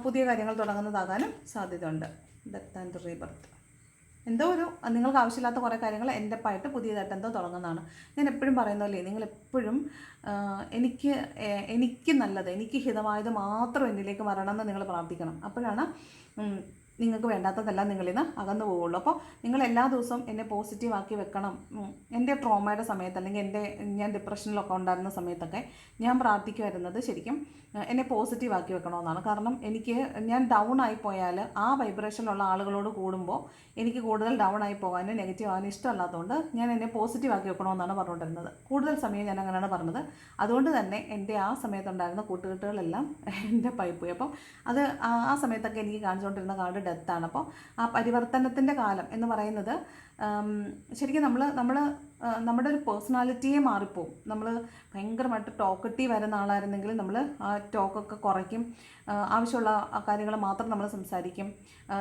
A: പുതിയ കാര്യങ്ങൾ തുടങ്ങുന്നതാകാനും സാധ്യതയുണ്ട്. ഡെത്ത് ആൻഡ് റീബർത്ത് എന്തോ ഒരു നിങ്ങൾക്ക് ആവശ്യമില്ലാത്ത കുറേ കാര്യങ്ങൾ എന്റെ പായിട്ട് പുതിയതായിട്ട് എന്തോ തുടങ്ങുന്നതാണ്. ഞാൻ എപ്പോഴും പറയുന്ന നിങ്ങൾ എപ്പോഴും എനിക്ക് എനിക്ക് നല്ലത് എനിക്ക് ഹിതമായത് മാത്രം എന്നിലേക്ക് വരണമെന്ന് നിങ്ങൾ പ്രാർത്ഥിക്കണം. അപ്പോഴാണ് നിങ്ങൾക്ക് വേണ്ടാത്തതെല്ലാം നിങ്ങളിൽ നിന്ന് അകന്നു പോവുള്ളൂ. അപ്പോൾ നിങ്ങൾ എല്ലാ ദിവസവും എന്നെ പോസിറ്റീവ് ആക്കി വെക്കണം. എന്റെ ട്രോമയുടെ സമയത്ത് അല്ലെങ്കിൽ എന്റെ ഞാൻ ഡിപ്രഷനിലൊക്കെ ഉണ്ടായിരുന്ന സമയത്തൊക്കെ ഞാൻ പ്രാർത്ഥിക്കുമായിരുന്നത് ശരിക്കും എന്നെ പോസിറ്റീവ് ആക്കി വെക്കണമെന്നാണ്. കാരണം എനിക്ക് ഞാൻ ഡൗൺ ആയി പോയാൽ ആ വൈബ്രേഷനിലുള്ള ആളുകളോട് കൂടുമ്പോൾ എനിക്ക് കൂടുതൽ ഡൗൺ ആയി പോകാനും നെഗറ്റീവ് ആകാനും ഇഷ്ടമല്ലാത്തതുകൊണ്ട് ഞാൻ എന്നെ പോസിറ്റീവ് ആക്കി വെക്കണമെന്നാണ് പറഞ്ഞുകൊണ്ടിരുന്നത്. കൂടുതൽ സമയം ഞാൻ അങ്ങനെയാണ് പറഞ്ഞത്. അതുകൊണ്ട് തന്നെ എന്റെ ആ സമയത്തുണ്ടായിരുന്ന കൂട്ടുകെട്ടുകളെല്ലാം എന്റെ പൈപ്പ് അപ്പം അത് ആ ആ സമയത്തൊക്കെ എനിക്ക് കാണിച്ചുകൊണ്ടിരുന്ന കാർഡ് ഡെത്താണ് അപ്പോൾ ആ പരിവർത്തനത്തിന്റെ കാലം എന്ന് പറയുന്നത് ശരിക്കും നമ്മൾ നമ്മൾ നമ്മുടെ ഒരു പേഴ്സണാലിറ്റിയെ മാറിപ്പോവും. നമ്മൾ ഭയങ്കരമായിട്ട് ടോക്കറ്റീവ് വരുന്ന ആളായിരുന്നെങ്കിൽ നമ്മൾ ആ ടോക്കൊക്കെ കുറയ്ക്കും. ആവശ്യമുള്ള കാര്യങ്ങൾ മാത്രം നമ്മൾ സംസാരിക്കും.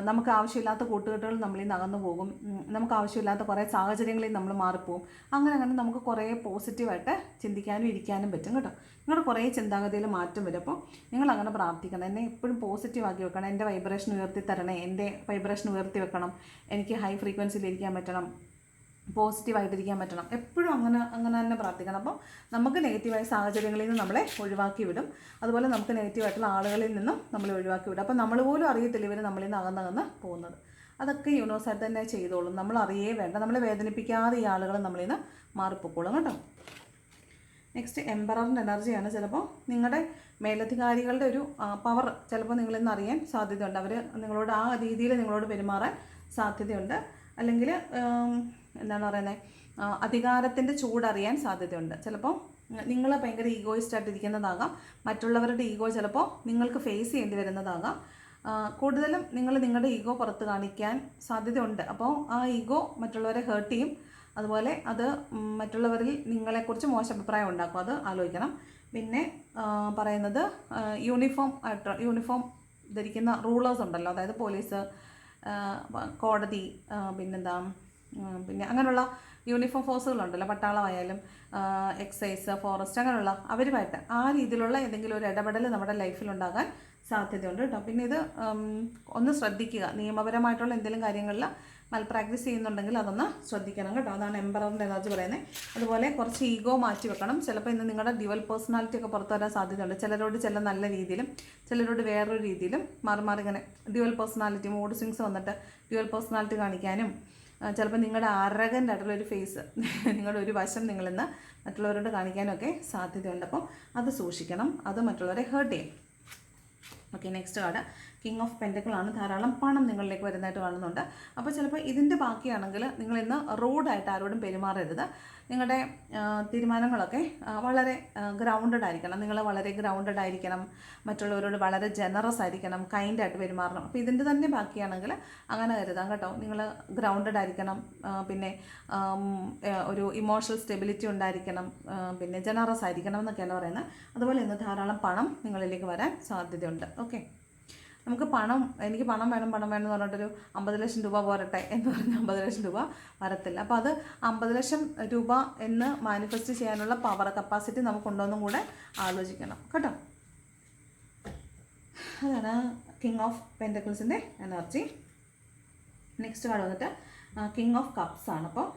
A: നമുക്ക് ആവശ്യമില്ലാത്ത കൂട്ടുകെട്ടുകൾ നമ്മളീ നകന്നു പോകും. നമുക്ക് ആവശ്യമില്ലാത്ത കുറേ സാഹചര്യങ്ങളിൽ നമ്മൾ മാറിപ്പോവും. അങ്ങനെ അങ്ങനെ നമുക്ക് കുറേ പോസിറ്റീവായിട്ട് ചിന്തിക്കാനും ഇരിക്കാനും പറ്റും കേട്ടോ. നിങ്ങളുടെ കുറേ ചിന്താഗതിയിൽ മാറ്റം വരും. അപ്പോൾ നിങ്ങൾ അങ്ങനെ പ്രാർത്ഥിക്കണം. എന്നെ എപ്പോഴും പോസിറ്റീവ് ആക്കി വെക്കണം. എന്റെ വൈബ്രേഷൻ ഉയർത്തി തരണേ. എന്റെ വൈബ്രേഷൻ ഉയർത്തി വെക്കണം. എനിക്ക് ഹൈ ഫ്രീക്വൻസിയിൽ ഇരിക്കാൻ പറ്റണം. പോസിറ്റീവായിട്ടിരിക്കാൻ പറ്റണം. എപ്പോഴും അങ്ങനെ അങ്ങനെ തന്നെ പ്രാർത്ഥിക്കണം. അപ്പം നമുക്ക് നെഗറ്റീവായ സാഹചര്യങ്ങളിൽ നിന്ന് നമ്മളെ ഒഴിവാക്കി വിടും. അതുപോലെ നമുക്ക് നെഗറ്റീവായിട്ടുള്ള ആളുകളിൽ നിന്നും നമ്മളെ ഒഴിവാക്കി വിടും. അപ്പം നമ്മൾ പോലും അറിയത്തില്ല ഇവർ നമ്മളിൽ നിന്ന് അകന്നകന്ന് പോകുന്നത്. അതൊക്കെ യൂണിവേഴ്സായിട്ട് തന്നെ ചെയ്തോളും. നമ്മൾ അറിയേ വേണ്ട. നമ്മളെ വേദനിപ്പിക്കാതെ ഈ ആളുകൾ നമ്മളിൽ നിന്ന് മാറിപ്പോക്കോളും കേട്ടോ. നെക്സ്റ്റ് എംബററിന്റെ എനർജിയാണ് ചിലപ്പോൾ നിങ്ങളുടെ മേലധികാരികളുടെ ഒരു പവർ ചിലപ്പോൾ നിങ്ങളിൽ നിന്ന് അറിയാൻ സാധ്യതയുണ്ട്. അവർ നിങ്ങളോട് ആ രീതിയിൽ നിങ്ങളോട് പെരുമാറാൻ സാധ്യതയുണ്ട്. അല്ലെങ്കിൽ എന്താണ് പറയുന്നത് അധികാരത്തിന്റെ ചൂടറിയാൻ സാധ്യതയുണ്ട്. ചിലപ്പോൾ നിങ്ങൾ ഭയങ്കര ഈഗോയിസ്റ്റ് ആയിട്ടിരിക്കുന്നതാകാം മറ്റുള്ളവരുടെ ഈഗോ ചിലപ്പോൾ നിങ്ങൾക്ക് ഫേസ് ചെയ്യേണ്ടി വരുന്നതാകാം. കൂടുതലും നിങ്ങൾ നിങ്ങളുടെ ഈഗോ പുറത്ത് കാണിക്കാൻ സാധ്യതയുണ്ട്. അപ്പോൾ ആ ഈഗോ മറ്റുള്ളവരെ ഹേർട്ട് ചെയ്യും. അതുപോലെ അത് മറ്റുള്ളവരിൽ നിങ്ങളെക്കുറിച്ച് മോശം അഭിപ്രായം ഉണ്ടാക്കും. അത് ആലോചിക്കണം. പിന്നെ പറയുന്നത് യൂണിഫോം ആയിട്ട് യൂണിഫോം ധരിക്കുന്ന റൂളേഴ്സ് ഉണ്ടല്ലോ. അതായത് പോലീസ് കോടതി പിന്നെന്താ പിന്നെ അങ്ങനെയുള്ള യൂണിഫോം ഫോഴ്സുകളുണ്ടല്ലോ പട്ടാളമായാലും എക്സൈസ് ഫോറസ്റ്റ് അങ്ങനെയുള്ള അവരുമായിട്ട് ആ രീതിയിലുള്ള ഏതെങ്കിലും ഒരു ഇടപെടൽ നമ്മുടെ ലൈഫിലുണ്ടാകാൻ സാധ്യതയുണ്ട് കേട്ടോ. പിന്നെ ഇത് ഒന്ന് ശ്രദ്ധിക്കുക. നിയമപരമായിട്ടുള്ള എന്തെങ്കിലും കാര്യങ്ങളിൽ മൽപ്രാക്ടീസ് ചെയ്യുന്നുണ്ടെങ്കിൽ അതൊന്ന് ശ്രദ്ധിക്കണം കേട്ടോ. അതാണ് എംബറിന്റെ എനർജി പറയുന്നത് അതുപോലെ കുറച്ച് ഈഗോ മാറ്റി വെക്കണം. ചിലപ്പോൾ ഇന്ന് നിങ്ങളുടെ ഡ്യുവൽ പേഴ്സണാലിറ്റി ഒക്കെ പുറത്തു വരാൻ സാധ്യതയുണ്ട്. ചിലരോട് ചില നല്ല രീതിയിലും ചിലരോട് വേറൊരു രീതിയിലും മാറി മാറി ഇങ്ങനെ ഡ്യുവൽ പേഴ്സണാലിറ്റി മൂഡ് സ്വിങ്സ് വന്നിട്ട് ഡ്യുവൽ പേഴ്സണാലിറ്റി കാണിക്കാനും ചിലപ്പോൾ നിങ്ങളുടെ ആയിട്ടുള്ള ഒരു ഫേസ് നിങ്ങളുടെ ഒരു വശം നിങ്ങളിന്ന് മറ്റുള്ളവരോട് കാണിക്കാനൊക്കെ സാധ്യതയുണ്ട്. അപ്പോൾ അത് സൂക്ഷിക്കണം. അത് മറ്റുള്ളവരെ ഹേർട്ട് ചെയ്യും. Okay next card king of പെന്റക്കിളാണ് ധാരാളം പണം നിങ്ങളിലേക്ക് വരുന്നതായിട്ട് കാണുന്നുണ്ട്. അപ്പോൾ ചിലപ്പോൾ ഇതിന്റെ ബാക്കിയാണെങ്കിൽ നിങ്ങൾ ഇന്ന് റോഡായിട്ട് ആരോടും പെരുമാറരുത്. നിങ്ങളുടെ തീരുമാനങ്ങളൊക്കെ വളരെ ഗ്രൗണ്ടഡ് ആയിരിക്കണം. നിങ്ങൾ വളരെ ഗ്രൗണ്ടഡ് ആയിരിക്കണം. മറ്റുള്ളവരോട് വളരെ ജനറസ് ആയിരിക്കണം. കൈൻഡായിട്ട് പെരുമാറണം. അപ്പോൾ ഇതിന്റെ തന്നെ ബാക്കിയാണെങ്കിൽ അങ്ങനെ കരുതാം കേട്ടോ. നിങ്ങൾ ഗ്രൗണ്ടഡ് ആയിരിക്കണം. പിന്നെ ഒരു ഇമോഷണൽ സ്റ്റെബിലിറ്റി ഉണ്ടായിരിക്കണം. പിന്നെ ജനറസ് ആയിരിക്കണം എന്നൊക്കെയാണ് പറയുന്നത്. അതുപോലെ ഇന്ന് ധാരാളം പണം നിങ്ങളിലേക്ക് വരാൻ സാധ്യതയുണ്ട്. ഓക്കെ നമുക്ക് പണം എനിക്ക് പണം വേണം പണം വേണം എന്ന് പറഞ്ഞിട്ടൊരു അമ്പത് ലക്ഷം രൂപ പോരട്ടെ എന്ന് പറഞ്ഞാൽ അമ്പത് ലക്ഷം രൂപ വരത്തില്ല. അപ്പോൾ അത് അമ്പത് ലക്ഷം രൂപ എന്ന് മാനിഫെസ്റ്റ് ചെയ്യാനുള്ള പവർ കപ്പാസിറ്റി നമുക്കുണ്ടോയെന്നും കൂടെ ആലോചിക്കണം. കേട്ടോ? അതാണ് കിങ് ഓഫ് പെന്റക്കിൾസിന്റെ എനർജി നെക്സ്റ്റ് കാർഡ് വന്നിട്ട് കിങ് ഓഫ് കപ്സ് ആണ്. അപ്പോൾ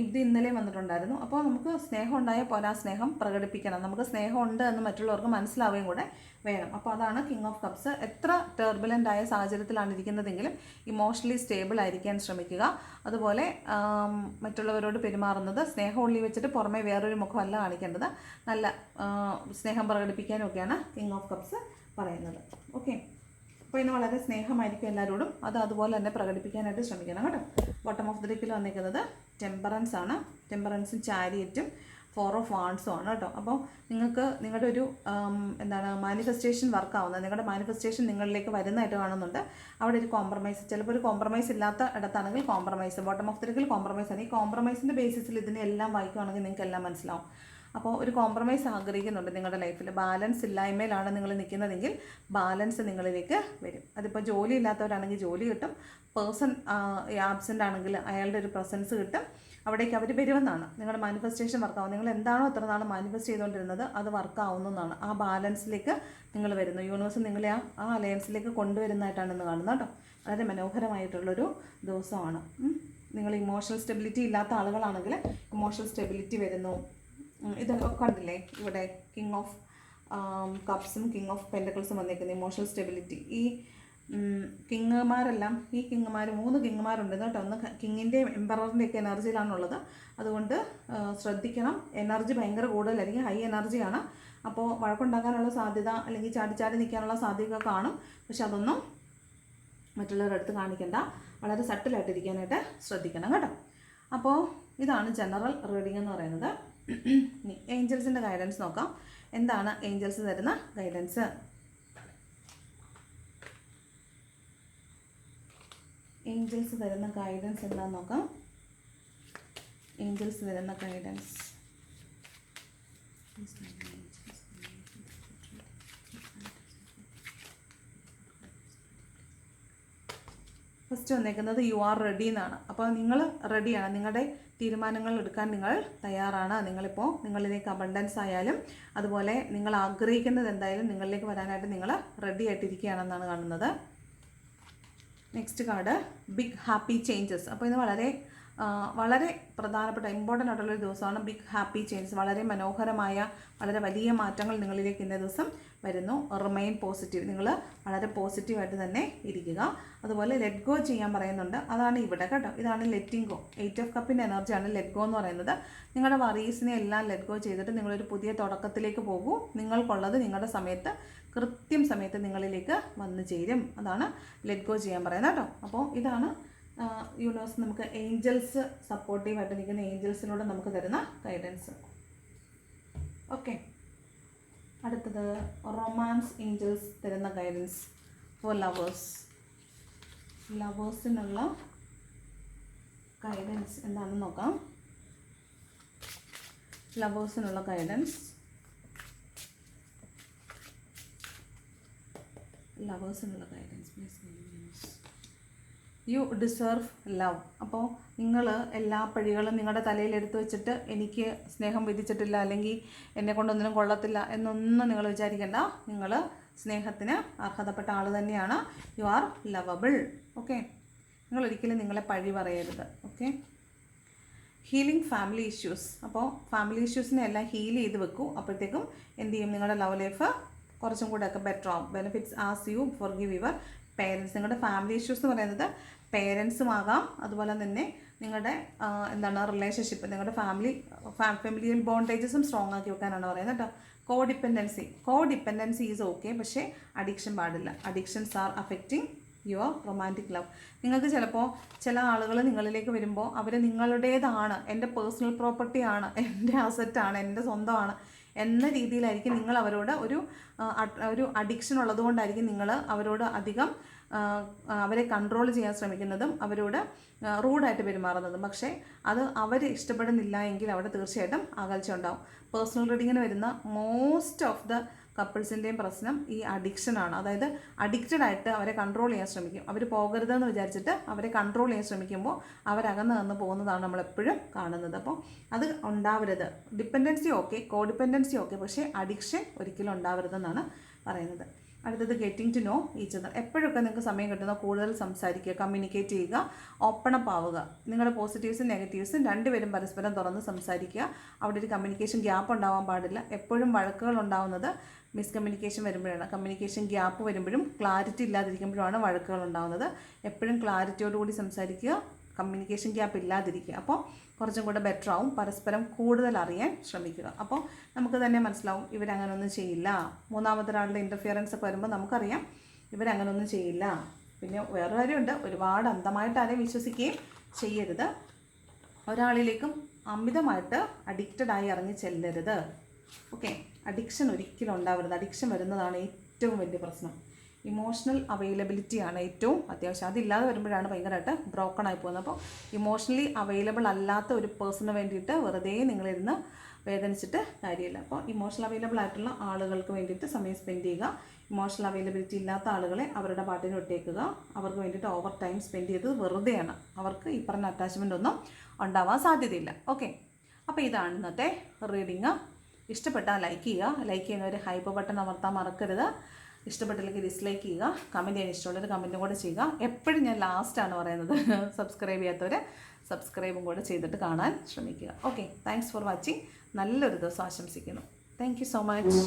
A: ഇത് ഇന്നലെ വന്നിട്ടുണ്ടായിരുന്നു. അപ്പോൾ നമുക്ക് സ്നേഹം ഉണ്ടായ പോലെ ആ സ്നേഹം പ്രകടിപ്പിക്കണം. നമുക്ക് സ്നേഹം ഉണ്ട് എന്ന് മറ്റുള്ളവർക്ക് മനസ്സിലാവുകയും കൂടെ വേണം. അപ്പോൾ അതാണ് കിങ് ഓഫ് കപ്സ് എത്ര ടർബുലന്റ് ആയ സാഹചര്യത്തിലാണ് ഇരിക്കുന്നതെങ്കിലും ഇമോഷണലി സ്റ്റേബിൾ ആയിരിക്കാൻ ശ്രമിക്കുക. അതുപോലെ മറ്റുള്ളവരോട് പെരുമാറുന്നത് സ്നേഹം ഉള്ളി വെച്ചിട്ട് പുറമെ വേറൊരു മുഖമല്ല കാണിക്കേണ്ടത്. നല്ല സ്നേഹം പ്രകടിപ്പിക്കാനും ഒക്കെയാണ് കിങ് ഓഫ് കപ്സ് പറയുന്നത്. ഓക്കെ അപ്പോൾ ഇന്ന് വളരെ സ്നേഹമായിരിക്കും എല്ലാവരോടും അത് അതുപോലെ തന്നെ പ്രകടിപ്പിക്കാനായിട്ട് ശ്രമിക്കണം കേട്ടോ. ബോട്ടം ഓഫ് ദ ഡെക്കിൽ വന്നിരിക്കുന്നത് ടെമ്പറൻസ് ആണ്. ടെമ്പറൻസും ചാരിയറ്റും ഫോർ ഓഫ് വാൺസും ആണ് കേട്ടോ. അപ്പോൾ നിങ്ങൾക്ക് നിങ്ങളുടെ ഒരു എന്താണ് മാനിഫെസ്റ്റേഷൻ വർക്ക് ആവുന്നത് നിങ്ങളുടെ മാനിഫെസ്റ്റേഷൻ നിങ്ങളിലേക്ക് വരുന്നതായിട്ട് കാണുന്നുണ്ട്. അവിടെ ഒരു കോംപ്രമൈസ് ചിലപ്പോൾ ഒരു കോംപ്രമൈസ് ഇല്ലാത്ത ഇടത്താണെങ്കിൽ കോംപ്രമൈസ് ബോട്ടം ഓഫ് ദ ഡെക്കിൽ കോംപ്രമൈസ് ആണ്. ഈ കോംപ്രമൈസിന്റെ ബേസിസിൽ ഇതിനെല്ലാം വായിക്കുകയാണെങ്കിൽ നിങ്ങൾക്ക് എല്ലാം മനസ്സിലാവും. അപ്പോൾ ഒരു കോംപ്രമൈസ് ആഗ്രഹിക്കുന്നുണ്ട് നിങ്ങളുടെ ലൈഫിൽ ബാലൻസ് ഇല്ലായ്മയിലാണ് നിങ്ങൾ നിൽക്കുന്നതെങ്കിൽ ബാലൻസ് നിങ്ങളിലേക്ക് വരും. അതിപ്പോൾ ജോലി ഇല്ലാത്തവരാണെങ്കിൽ ജോലി കിട്ടും. പേഴ്സൺ ആബ്സെന്റ് ആണെങ്കിൽ അയാളുടെ ഒരു പ്രസൻസ് കിട്ടും. അവിടേക്ക് അവർ വരുമെന്നാണ്. നിങ്ങളുടെ മാനിഫെസ്റ്റേഷൻ വർക്കാവും നിങ്ങൾ എന്താണോ എത്ര നാൾ മാനിഫെസ്റ്റ് ചെയ്തുകൊണ്ടിരുന്നത് അത് വർക്കാവുന്നതാണ് ആ ബാലൻസിലേക്ക് നിങ്ങൾ വരുന്നു. യൂണിവേഴ്സ് നിങ്ങളെ ആ ആ അലയൻസിലേക്ക് കൊണ്ടുവരുന്നതായിട്ടാണ് ഇന്ന് കാണുന്നത് കേട്ടോ. വളരെ മനോഹരമായിട്ടുള്ളൊരു ദിവസമാണ്. നിങ്ങൾ ഇമോഷണൽ സ്റ്റെബിലിറ്റി ഇല്ലാത്ത ആളുകളാണെങ്കിൽ ഇമോഷണൽ സ്റ്റെബിലിറ്റി വരുന്നു. ഇതൊക്കെ കണ്ടില്ലേ? ഇവിടെ കിങ് ഓഫ് കപ്സും കിങ് ഓഫ് പെൻഡക്കിൾസും വന്നിരിക്കുന്നത് ഇമോഷണൽ സ്റ്റെബിലിറ്റി ഈ കിങ്ങുമാരെല്ലാം ഈ കിങ്ങുമാർ മൂന്ന് കിങ്ങുമാരുണ്ട് കേട്ടോ. ഒന്ന് കിങ്ങിന്റെയും എംബററിന്റെ ഒക്കെ എനർജിയിലാണുള്ളത് അതുകൊണ്ട് ശ്രദ്ധിക്കണം. എനർജി ഭയങ്കര കൂടുതലായിരിക്കും. ഹൈ എനർജിയാണ് അപ്പോൾ വഴക്കുണ്ടാക്കാനുള്ള സാധ്യത അല്ലെങ്കിൽ ചാടി ചാടി നിൽക്കാനുള്ള സാധ്യത കാണും. പക്ഷെ അതൊന്നും മറ്റുള്ളവരുടെ അടുത്ത് കാണിക്കേണ്ട. വളരെ സട്ടിലായിട്ടിരിക്കാനായിട്ട് ശ്രദ്ധിക്കണം കേട്ടോ. അപ്പോൾ ഇതാണ് ജനറൽ റീഡിംഗ് എന്ന് പറയുന്നത്. ഏഞ്ചൽസിന്റെ ഗൈഡൻസ് നോക്കാം. എന്താണ് ഏഞ്ചൽസ് തരുന്ന ഗൈഡൻസ് ഏഞ്ചൽസ് തരുന്ന ഗൈഡൻസ് എന്താണെന്ന് നോക്കാം. ഏഞ്ചൽസ് തരുന്ന ഗൈഡൻസ് ഫസ്റ്റ് വന്നേക്കുന്നത് യു ആർ റെഡി എന്നാണ്. അപ്പോൾ നിങ്ങൾ റെഡിയാണ് നിങ്ങളുടെ തീരുമാനങ്ങൾ എടുക്കാൻ നിങ്ങൾ തയ്യാറാണ്. നിങ്ങളിപ്പോൾ നിങ്ങളിലേക്ക് അബണ്ടൻസ് ആയാലും അതുപോലെ നിങ്ങൾ ആഗ്രഹിക്കുന്നത് എന്തായാലും നിങ്ങളിലേക്ക് വരാനായിട്ട് നിങ്ങൾ റെഡി ആയിട്ടിരിക്കുകയാണെന്നാണ് കാണുന്നത്. Next card big happy changes അപ്പോൾ ഇത് വളരെ വളരെ പ്രധാനപ്പെട്ട ഇമ്പോർട്ടന്റ് ആയിട്ടുള്ളൊരു ദിവസമാണ് ബിഗ് ഹാപ്പി ചേഞ്ച് വളരെ മനോഹരമായ വളരെ വലിയ മാറ്റങ്ങൾ നിങ്ങളിലേക്ക് ഇന്നേ ദിവസം വരുന്നു. റിമൈൻ പോസിറ്റീവ് നിങ്ങൾ വളരെ പോസിറ്റീവായിട്ട് തന്നെ ഇരിക്കുക. അതുപോലെ ലെറ്റ് ഗോ ചെയ്യാൻ പറയുന്നുണ്ട്. അതാണ് ഇവിടെ കേട്ടോ ഇതാണ് ലെറ്റിംഗ് ഗോ എയ്റ്റ് ഓഫ് കപ്പിന്റെ എനർജിയാണ് ലെറ്റ് ഗോ എന്ന് പറയുന്നത്. നിങ്ങളുടെ വറീസിനെ എല്ലാം ലെറ്റ് ഗോ ചെയ്തിട്ട് നിങ്ങളൊരു പുതിയ തുടക്കത്തിലേക്ക് പോകൂ. നിങ്ങൾക്കുള്ളത് നിങ്ങളുടെ സമയത്ത് കൃത്യം സമയത്ത് നിങ്ങളിലേക്ക് വന്നു ചേരും. അതാണ് ലെറ്റ് ഗോ ചെയ്യാൻ പറയുന്നത് കേട്ടോ. അപ്പോൾ ഇതാണ് യൂണിവേഴ്സ് നമുക്ക് ഏഞ്ചൽസ് സപ്പോർട്ടീവായിട്ട് നിൽക്കുന്ന ഏഞ്ചൽസിലൂടെ നമുക്ക് തരുന്ന ഗൈഡൻസ് ഓക്കെ അടുത്തത് റൊമാൻസ് ഏഞ്ചൽസ് തരുന്ന ഗൈഡൻസ് ഫോർ ലവേഴ്സ് ലവേഴ്സിനുള്ള ഗൈഡൻസ് എന്താണെന്ന് നോക്കാം. ലവേഴ്സിനുള്ള guidance ലവേഴ്സിനുള്ള guidance please you deserve love. അപ്പോൾ നിങ്ങൾ എല്ലാ പഴികളും നിങ്ങളുടെ തലയിൽ എടുത്തു വെച്ചിട്ട് എനിക്ക് സ്നേഹം വിധിച്ചിട്ടില്ല അല്ലെങ്കിൽ എന്നെ കൊണ്ടൊന്നിനും കൊള്ളത്തില്ല എന്നൊന്നും നിങ്ങൾ വിചാരിക്കേണ്ട. നിങ്ങൾ സ്നേഹത്തിന് അർഹതപ്പെട്ട ആൾ തന്നെയാണ്. യു ആർ ലവബിൾ ഓക്കെ നിങ്ങൾ ഒരിക്കലും നിങ്ങളെ പഴി പറയരുത്. ഓക്കെ ഹീലിംഗ് ഫാമിലി ഇഷ്യൂസ് അപ്പോൾ ഫാമിലി ഇഷ്യൂസിനെ എല്ലാം ഹീൽ ചെയ്ത് വെക്കൂ. അപ്പോഴത്തേക്കും എന്ത് ചെയ്യും? നിങ്ങളുടെ ലവ് ലൈഫ് കുറച്ചും കൂടെ ഒക്കെ ബെറ്റർ ആവും. Benefits as you for give your parents നിങ്ങളുടെ ഫാമിലി ഇഷ്യൂസ് എന്ന് പറയുന്നത് പേരൻസും ആകാം. അതുപോലെ തന്നെ നിങ്ങളുടെ എന്താണ് റിലേഷൻഷിപ്പ് നിങ്ങളുടെ ഫാമിലി ഫാമിലിയൽ ബോണ്ടേജസും സ്ട്രോങ് ആക്കി വെക്കാനാണ് പറയുന്നത് കേട്ടോ codependency codependency is okay പക്ഷേ അഡിക്ഷൻ പാടില്ല. Addictions are affecting your romantic love നിങ്ങൾക്ക് ചിലപ്പോൾ ചില ആളുകൾ നിങ്ങളിലേക്ക് വരുമ്പോൾ അവർ നിങ്ങളുടേതാണ് എന്റെ പേഴ്സണൽ പ്രോപ്പർട്ടിയാണ് എന്റെ അസറ്റാണ് എന്റെ സ്വന്തമാണ്. എന്ന രീതിയിലായിരിക്കും നിങ്ങൾ അവരോട് ഒരു ഒരു അഡിക്ഷൻ ഉള്ളതുകൊണ്ടായിരിക്കും നിങ്ങൾ അവരോട് അധികം അവരെ കൺട്രോൾ ചെയ്യാൻ ശ്രമിക്കുന്നതും അവരോട് റൂഡായിട്ട് പെരുമാറുന്നതും. പക്ഷേ അത് അവർ ഇഷ്ടപ്പെടുന്നില്ല എങ്കിൽ അവിടെ തീർച്ചയായിട്ടും അകൽച്ച ഉണ്ടാവും. പേഴ്സണൽ റീഡിങ്ങിന് വരുന്ന മോസ്റ്റ് ഓഫ് ദ കപ്പിൾസിന്റെയും പ്രശ്നം ഈ അഡിക്ഷനാണ് അതായത് അഡിക്റ്റഡ് ആയിട്ട് അവരെ കൺട്രോൾ ചെയ്യാൻ ശ്രമിക്കും. അവർ പോകരുതെന്ന് വിചാരിച്ചിട്ട് അവരെ കൺട്രോൾ ചെയ്യാൻ ശ്രമിക്കുമ്പോൾ അവരകന്ന് നിന്ന് പോകുന്നതാണ് നമ്മളെപ്പോഴും കാണുന്നത്. അപ്പോൾ അത് ഉണ്ടാവരുത്. ഡിപ്പെൻഡൻസി ഓക്കെ കോഡിപ്പെൻഡൻസി ഓക്കെ പക്ഷേ അഡിക്ഷൻ ഒരിക്കലും ഉണ്ടാവരുതെന്നാണ് പറയുന്നത്. അടുത്തത് getting to know each other എപ്പോഴൊക്കെ നിങ്ങൾക്ക് സമയം കിട്ടുന്ന കൂടുതൽ സംസാരിക്കുക കമ്മ്യൂണിക്കേറ്റ് ചെയ്യുക ഓപ്പൺ അപ്പ് ആവുക. നിങ്ങളുടെ പോസിറ്റീവ്സും നെഗറ്റീവ്സും രണ്ടുപേരും പരസ്പരം തുറന്ന് സംസാരിക്കുക. അവിടെ ഒരു കമ്മ്യൂണിക്കേഷൻ ഗ്യാപ്പ് ഉണ്ടാവാൻ പാടില്ല. എപ്പോഴും വഴക്കുകൾ ഉണ്ടാവുന്നത് മിസ്കമ്മ്യൂണിക്കേഷൻ വരുമ്പോഴാണ്. കമ്മ്യൂണിക്കേഷൻ ഗ്യാപ്പ് വരുമ്പോഴും ക്ലാരിറ്റി ഇല്ലാതിരിക്കുമ്പോഴാണ് വഴക്കുകൾ ഉണ്ടാവുന്നത്. എപ്പോഴും ക്ലാരിറ്റിയോടുകൂടി സംസാരിക്കുക കമ്മ്യൂണിക്കേഷൻ ഗ്യാപ്പ് ഇല്ലാതിരിക്കുക. അപ്പോൾ കുറച്ചും കൂടെ ബെറ്റർ ആവും. പരസ്പരം കൂടുതൽ അറിയാൻ ശ്രമിക്കുക. അപ്പോൾ നമുക്ക് തന്നെ മനസ്സിലാവും ഇവരങ്ങനൊന്നും ചെയ്യില്ല. മൂന്നാമത്തെ ഒരാളുടെ ഇന്റർഫിയറൻസ് ഒക്കെ വരുമ്പോൾ നമുക്കറിയാം ഇവരങ്ങനൊന്നും ചെയ്യില്ല. പിന്നെ വേറെ കാര്യമുണ്ട് ഒരുപാട് അന്ധമായിട്ട് ആരെയും വിശ്വസിക്കുകയും ചെയ്യരുത്. ഒരാളിലേക്കും അമിതമായിട്ട് അഡിക്റ്റഡ് ആയി ഇറങ്ങി ചെല്ലരുത്. ഓക്കെ അഡിക്ഷൻ ഒരിക്കലും ഉണ്ടാവരുത്. അഡിക്ഷൻ വരുന്നതാണ് ഏറ്റവും വലിയ പ്രശ്നം. ഇമോഷണൽ അവൈലബിലിറ്റി ആണ് ഏറ്റവും അത്യാവശ്യം. അതില്ലാതെ വരുമ്പോഴാണ് ഭയങ്കരമായിട്ട് ബ്രോക്കൺ ആയി പോകുന്നത്. അപ്പോൾ ഇമോഷണലി അവൈലബിൾ അല്ലാത്ത ഒരു പേഴ്സണിന് വേണ്ടിയിട്ട് വെറുതെ നിങ്ങളിരുന്ന് വേദനിച്ചിട്ട് കാര്യമില്ല. അപ്പോൾ ഇമോഷണൽ അവൈലബിൾ ആയിട്ടുള്ള ആളുകൾക്ക് വേണ്ടിയിട്ട് സമയം സ്പെൻഡ് ചെയ്യുക. ഇമോഷണൽ അവൈലബിലിറ്റി ഇല്ലാത്ത ആളുകളെ അവരുടെ പാട്ടിന് വിട്ടേക്കുക. അവർക്ക് വേണ്ടിയിട്ട് ഓവർ ടൈം സ്പെൻഡ് ചെയ്തത് വെറുതെയാണ്. അവർക്ക് ഈ പറഞ്ഞ അറ്റാച്ച്മെന്റ് ഒന്നും ഉണ്ടാവാൻ സാധ്യതയില്ല. ഓക്കെ അപ്പോൾ ഇതാണ് ഇന്നത്തെ റീഡിങ് ഇഷ്ടപ്പെട്ടാൽ ലൈക്ക് ചെയ്യുക. ലൈക്ക് ചെയ്യുന്നവർ ഹൈപ്പ് ബട്ടൺ അമർത്താൻ മറക്കരുത്. ഇഷ്ടപ്പെട്ടില്ലെങ്കിൽ ഡിസ്ലൈക്ക് ചെയ്യുക കമന്റ് ചെയ്യാൻ ഇഷ്ടമുള്ളൊരു കമന്റും കൂടെ ചെയ്യുക. എപ്പോഴും ഞാൻ ലാസ്റ്റാണ് പറയുന്നത്. സബ്സ്ക്രൈബ് ചെയ്യാത്തവർ സബ്സ്ക്രൈബും കൂടെ ചെയ്തിട്ട് കാണാൻ ശ്രമിക്കുക. ഓക്കെ താങ്ക്സ് ഫോർ വാച്ചിങ് നല്ലൊരു ദിവസം ആശംസിക്കുന്നു. Thank so much